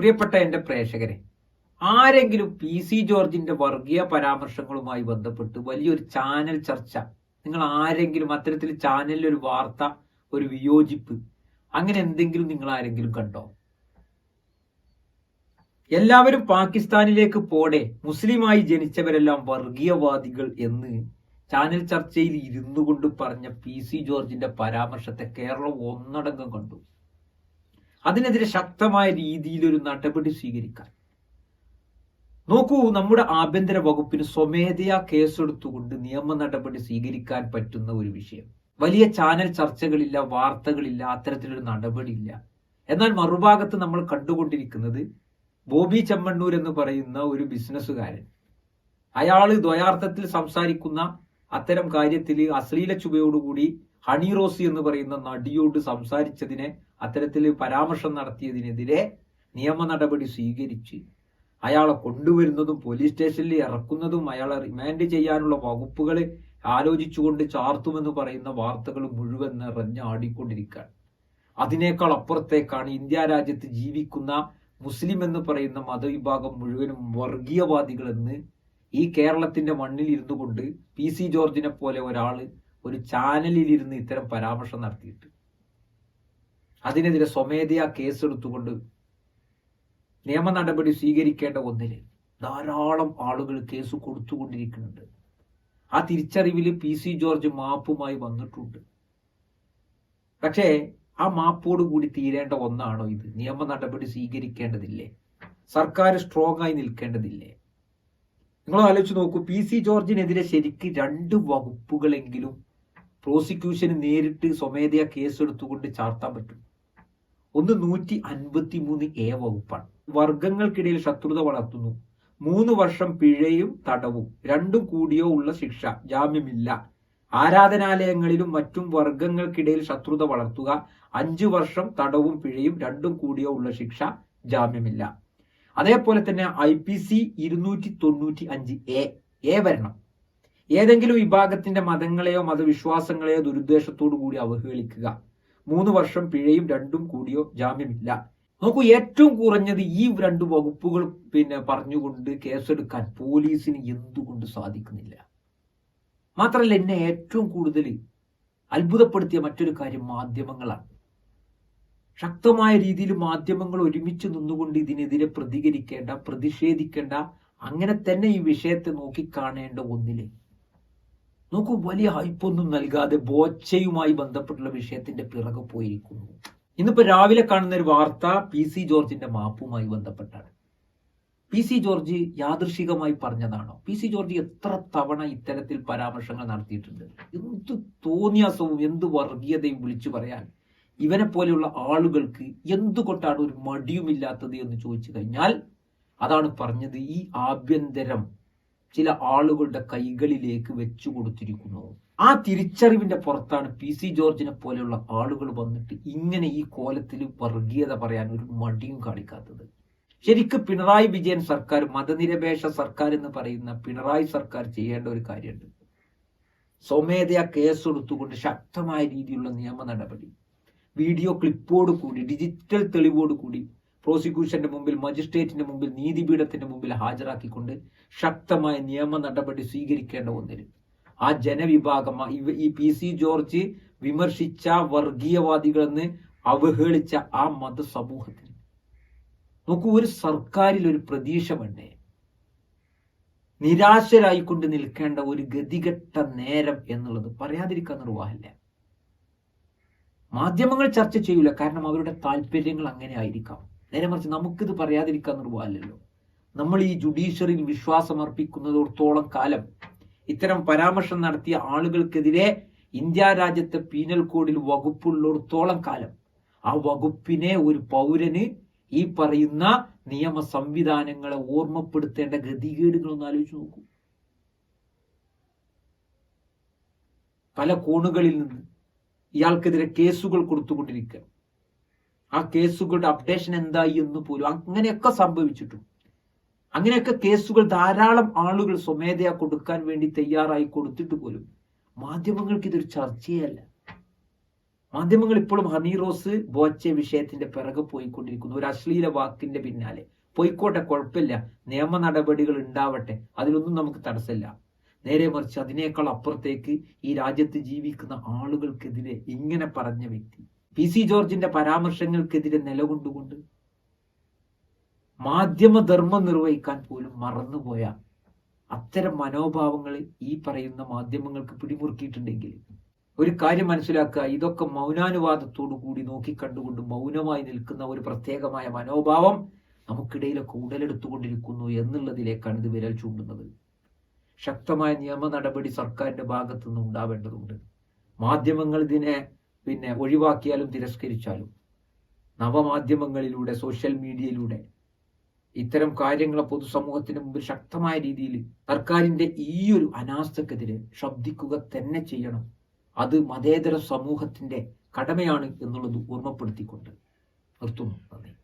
പ്രിയപ്പെട്ട എന്റെ പ്രേക്ഷകരെ ആരെങ്കിലും പി സി ജോർജിന്റെ വർഗീയ പരാമർശങ്ങളുമായി ബന്ധപ്പെട്ട് വലിയൊരു ചാനൽ ചർച്ച നിങ്ങൾ ആരെങ്കിലും അത്തരത്തിൽ ചാനലിൽ ഒരു വാർത്ത ഒരു വിയോജിപ്പ് അങ്ങനെ എന്തെങ്കിലും നിങ്ങൾ ആരെങ്കിലും കണ്ടോ? എല്ലാവരും പാകിസ്ഥാനിലേക്ക് പോടെ മുസ്ലിമായി ജനിച്ചവരെല്ലാം വർഗീയവാദികൾ എന്ന് ചാനൽ ചർച്ചയിൽ ഇരുന്നു കൊണ്ട് പറഞ്ഞ പി സി ജോർജിന്റെ പരാമർശത്തെ കേരളം ഒന്നടങ്കം കണ്ടു. അതിനെതിരെ ശക്തമായ രീതിയിൽ ഒരു നടപടി സ്വീകരിക്കാൻ. നോക്കൂ നമ്മുടെ ആഭ്യന്തര വകുപ്പിന് സ്വമേധയാ കേസെടുത്തുകൊണ്ട് നിയമ നടപടി സ്വീകരിക്കാൻ പറ്റുന്ന ഒരു വിഷയം. വലിയ ചാനൽ ചർച്ചകളില്ല വാർത്തകളില്ല അത്തരത്തിലൊരു നടപടിയില്ല. എന്നാൽ മറുഭാഗത്ത് നമ്മൾ കണ്ടുകൊണ്ടിരിക്കുന്നത് ബോബി ചെമ്മണ്ണൂർ എന്ന് പറയുന്ന ഒരു ബിസിനസ്സുകാരൻ. അയാൾ ദ്വയാർത്ഥത്തിൽ സംസാരിക്കുന്ന അത്തരം കാര്യത്തിൽ അശ്ലീല ചുവയോടുകൂടി ഹണി റോസി എന്ന് പറയുന്ന നടിയോട് സംസാരിച്ചതിനെ അത്തരത്തിൽ പരാമർശം നടത്തിയതിനെതിരെ നിയമ നടപടി സ്വീകരിച്ച് അയാളെ കൊണ്ടുവരുന്നതും പോലീസ് സ്റ്റേഷനിൽ ഇറക്കുന്നതും അയാളെ റിമാൻഡ് ചെയ്യാനുള്ള വകുപ്പുകൾ ആലോചിച്ചുകൊണ്ട് ചാർത്തുമെന്ന് പറയുന്ന വാർത്തകൾ മുഴുവൻ നിറഞ്ഞാടിക്കൊണ്ടിരിക്കുകയാണ് അതിനേക്കാൾ അപ്പുറത്തേക്കാണ് ഇന്ത്യ രാജ്യത്ത് ജീവിക്കുന്ന മുസ്ലിം എന്ന് പറയുന്ന മതവിഭാഗം മുഴുവനും വർഗീയവാദികളെന്ന് ഈ കേരളത്തിന്റെ മണ്ണിൽ ഇരുന്നു കൊണ്ട് പി സി ജോർജിനെ പോലെ ഒരാൾ ഒരു ചാനലിൽ ഇരുന്ന് ഇത്തരം പരാമർശം നടത്തിയിട്ട് അതിനെതിരെ സ്വമേധയാ കേസെടുത്തുകൊണ്ട് നിയമ നടപടി സ്വീകരിക്കേണ്ട ഒന്നിൽ ധാരാളം ആളുകൾ കേസ് കൊടുത്തുകൊണ്ടിരിക്കുന്നുണ്ട്. ആ തിരിച്ചറിവിൽ പി സി ജോർജ് മാപ്പുമായി വന്നിട്ടുണ്ട്. പക്ഷേ ആ മാപ്പോട് കൂടി തീരേണ്ട ഒന്നാണോ ഇത്? നിയമ നടപടി സ്വീകരിക്കേണ്ടതില്ലേ? സർക്കാർ സ്ട്രോങ് ആയി നിൽക്കേണ്ടതില്ലേ? നിങ്ങൾ ആലോചിച്ച് നോക്കൂ പി സി ജോർജിനെതിരെ ശരിക്ക് രണ്ട് വകുപ്പുകളെങ്കിലും പ്രോസിക്യൂഷന് നേരിട്ട് സ്വമേധയാ കേസെടുത്തുകൊണ്ട് ചാർത്താൻ പറ്റും. ഒന്ന് നൂറ്റി അൻപത്തി മൂന്ന് എ വകുപ്പാണ്. വർഗങ്ങൾക്കിടയിൽ ശത്രുത വളർത്തുന്നു. മൂന്ന് വർഷം പിഴയും തടവും. രണ്ടും കൂടിയോ ഉള്ള ശിക്ഷ. ജാമ്യമില്ല. ആരാധനാലയങ്ങളിലും മറ്റും വർഗങ്ങൾക്കിടയിൽ ശത്രുത വളർത്തുക. അഞ്ചു വർഷം തടവും പിഴയും രണ്ടും കൂടിയോ ഉള്ള ശിക്ഷ. ജാമ്യമില്ല. അതേപോലെ തന്നെ ഐ പി സി ഇരുന്നൂറ്റി തൊണ്ണൂറ്റി അഞ്ച് എ. എ വരണം. ഏതെങ്കിലും വിഭാഗത്തിന്റെ മതങ്ങളെയോ മതവിശ്വാസങ്ങളെയോ ദുരുദ്ദേശത്തോടു കൂടി അവഹേളിക്കുക. മൂന്ന് വർഷം പിഴയും രണ്ടും കൂടിയോ ജാമ്യമില്ല. നോക്കൂ ഏറ്റവും കുറഞ്ഞത് ഈ രണ്ട് വകുപ്പുകൾ പിന്നെ പറഞ്ഞുകൊണ്ട് കേസെടുക്കാൻ പോലീസിന് എന്തുകൊണ്ട് സാധിക്കുന്നില്ല? മാത്രമല്ല എന്നെ ഏറ്റവും കൂടുതൽ അത്ഭുതപ്പെടുത്തിയ മറ്റൊരു കാര്യം മാധ്യമങ്ങളാണ്. ശക്തമായ രീതിയിൽ മാധ്യമങ്ങൾ ഒരുമിച്ച് നിന്നുകൊണ്ട് ഇതിനെതിരെ പ്രതികരിക്കേണ്ട പ്രതിഷേധിക്കേണ്ട അങ്ങനെ തന്നെ ഈ വിഷയത്തെ നോക്കിക്കാണേണ്ട ഒന്നിലെ നോക്കൂ വലിയ ഹൈപ്പൊന്നും നൽകാതെ ബോച്ചയുമായി ബന്ധപ്പെട്ടുള്ള വിഷയത്തിന്റെ പിറകെ പോയിരിക്കുന്നു. ഇന്നിപ്പോ രാവിലെ കാണുന്ന ഒരു വാർത്ത പി സി ജോർജിന്റെ മാപ്പുമായി ബന്ധപ്പെട്ടാണ്. പി സി ജോർജ് യാദൃശികമായി പറഞ്ഞതാണോ? പി സി ജോർജ് എത്ര തവണ ഇത്തരത്തിൽ പരാമർശങ്ങൾ നടത്തിയിട്ടുണ്ട്? എന്ത് തോന്നിയാസവും എന്ത് വർഗീയതയും വിളിച്ചു പറയാൻ ഇവനെ പോലെയുള്ള ആളുകൾക്ക് എന്തുകൊണ്ടാണ് ഒരു മടിയുമില്ലാത്തത് എന്ന് ചോദിച്ചു കഴിഞ്ഞാൽ അതാണ് പറഞ്ഞത് ഈ ആഭ്യന്തരം ചില ആളുകളുടെ കൈകളിലേക്ക് വെച്ചു കൊടുത്തിരിക്കുന്നു. ആ തിരിച്ചറിവിന്റെ പുറത്താണ് പി സി ജോർജിനെ പോലെയുള്ള ആളുകൾ വന്നിട്ട് ഇങ്ങനെ ഈ കോലത്തിൽ വർഗീയത പറയാൻ ഒരു മടിയും കാണിക്കാത്തത്. ശരിക്കും പിണറായി വിജയൻ സർക്കാർ മതനിരപേക്ഷ സർക്കാർ എന്ന് പറയുന്ന പിണറായി സർക്കാർ ചെയ്യേണ്ട ഒരു കാര്യമുണ്ട്. സ്വമേധയാ കേസെടുത്തുകൊണ്ട് ശക്തമായ രീതിയിലുള്ള നിയമ നടപടി. വീഡിയോ ക്ലിപ്പോട് കൂടി ഡിജിറ്റൽ തെളിവോട് കൂടി പ്രോസിക്യൂഷന്റെ മുമ്പിൽ മജിസ്ട്രേറ്റിന്റെ മുമ്പിൽ നീതിപീഠത്തിന്റെ മുമ്പിൽ ഹാജരാക്കിക്കൊണ്ട് ശക്തമായ നിയമ നടപടി സ്വീകരിക്കേണ്ട ഒന്നിന്. ആ ജനവിഭാഗം ഈ പി സി ജോർജ് വിമർശിച്ച വർഗീയവാദികളെന്ന് അവഹേളിച്ച ആ മതസമൂഹത്തിന്. നോക്കൂ ഒരു സർക്കാരിൽ ഒരു പ്രതീക്ഷ വേണ്ടേ? നിരാശരായിക്കൊണ്ട് നിൽക്കേണ്ട ഒരു ഗതികെട്ട നേരം എന്നുള്ളത് പറയാതിരിക്കാൻ നിർവാഹമില്ല. മാധ്യമങ്ങൾ ചർച്ച ചെയ്യൂല കാരണം അവരുടെ താല്പര്യങ്ങൾ അങ്ങനെ ആയിരിക്കാം. നേരെ മറിച്ച് നമുക്കിത് പറയാതിരിക്കാൻ നിർവാഹമല്ലല്ലോ. നമ്മൾ ഈ ജുഡീഷ്യറിയിൽ വിശ്വാസം അർപ്പിക്കുന്നതോടത്തോളം കാലം ഇത്തരം പരാമർശം നടത്തിയ ആളുകൾക്കെതിരെ ഇന്ത്യ രാജ്യത്തെ പീനൽ കോഡിൽ വകുപ്പുള്ളിടത്തോളം കാലം. ആ വകുപ്പിനെ ഒരു പൗരന് ഈ പറയുന്ന നിയമ സംവിധാനങ്ങളെ ഓർമ്മപ്പെടുത്തേണ്ട ഗതികേടുകളൊന്ന് ആലോചിച്ച് നോക്കൂ. പല കോണുകളിൽ നിന്ന് ഇയാൾക്കെതിരെ കേസുകൾ കൊടുത്തുകൊണ്ടിരിക്കുക ആ കേസുകളുടെ അപ്ഡേഷൻ എന്തായി എന്ന് പോലും അങ്ങനെയൊക്കെ സംഭവിച്ചിട്ടും അങ്ങനെയൊക്കെ കേസുകൾ ധാരാളം ആളുകൾ സ്വമേധയാ കൊടുക്കാൻ വേണ്ടി തയ്യാറായി കൊടുത്തിട്ട് പോലും മാധ്യമങ്ങൾക്ക് ഇതൊരു ചർച്ചയല്ല. മാധ്യമങ്ങൾ ഇപ്പോഴും ഹണി റോസ് ബോച്ചെ വിഷയത്തിന്റെ പിറകെ പോയിക്കൊണ്ടിരിക്കുന്നു. ഒരു അശ്ലീല വാക്കിന്റെ പിന്നാലെ. പോയിക്കോട്ടെ കുഴപ്പമില്ല. നിയമ നടപടികൾ ഉണ്ടാവട്ടെ. അതിലൊന്നും നമുക്ക് തടസ്സമില്ല. നേരെ മറിച്ച് അതിനേക്കാൾ അപ്പുറത്തേക്ക് ഈ രാജ്യത്ത് ജീവിക്കുന്ന ആളുകൾക്കെതിരെ ഇങ്ങനെ പറഞ്ഞ വ്യക്തി പി സി ജോർജിന്റെ പരാമർശങ്ങൾക്കെതിരെ നിലകൊണ്ടുകൊണ്ട് മാധ്യമധർമ്മം നിർവഹിക്കാൻ പോലും മറന്നുപോയ അത്തരം മനോഭാവങ്ങൾ ഈ പറയുന്ന മാധ്യമങ്ങൾക്ക് പിടിമുറുക്കിയിട്ടുണ്ടെങ്കിൽ ഒരു കാര്യം മനസ്സിലാക്കുക ഇതൊക്കെ മൗനാനുവാദത്തോടു കൂടി നോക്കിക്കണ്ടുകൊണ്ട് മൗനമായി നിൽക്കുന്ന ഒരു പ്രത്യേകമായ മനോഭാവം നമുക്കിടയിലൊക്കെ ഉടലെടുത്തുകൊണ്ടിരിക്കുന്നു എന്നുള്ളതിലേക്കാണ് ഇത് വിരൽ ചൂണ്ടുന്നത്. ശക്തമായ നിയമ നടപടി സർക്കാരിന്റെ ഭാഗത്തുനിന്ന് ഉണ്ടാവേണ്ടതുണ്ട്. മാധ്യമങ്ങൾ ഇതിനെ പിന്നെ ഒഴിവാക്കിയാലും തിരസ്കരിച്ചാലും നവമാധ്യമങ്ങളിലൂടെ സോഷ്യൽ മീഡിയയിലൂടെ ഇത്തരം കാര്യങ്ങളെ പൊതുസമൂഹത്തിന് മുമ്പിൽ ശക്തമായ രീതിയിൽ സർക്കാരിന്റെ ഈ ഒരു അനാസ്ഥക്കെതിരെ ശബ്ദിക്കുക തന്നെ ചെയ്യണം. അത് മതേതര സമൂഹത്തിന്റെ കടമയാണ് എന്നുള്ളത് ഓർമ്മപ്പെടുത്തിക്കൊണ്ട് നിർത്തുന്നു. നന്ദി.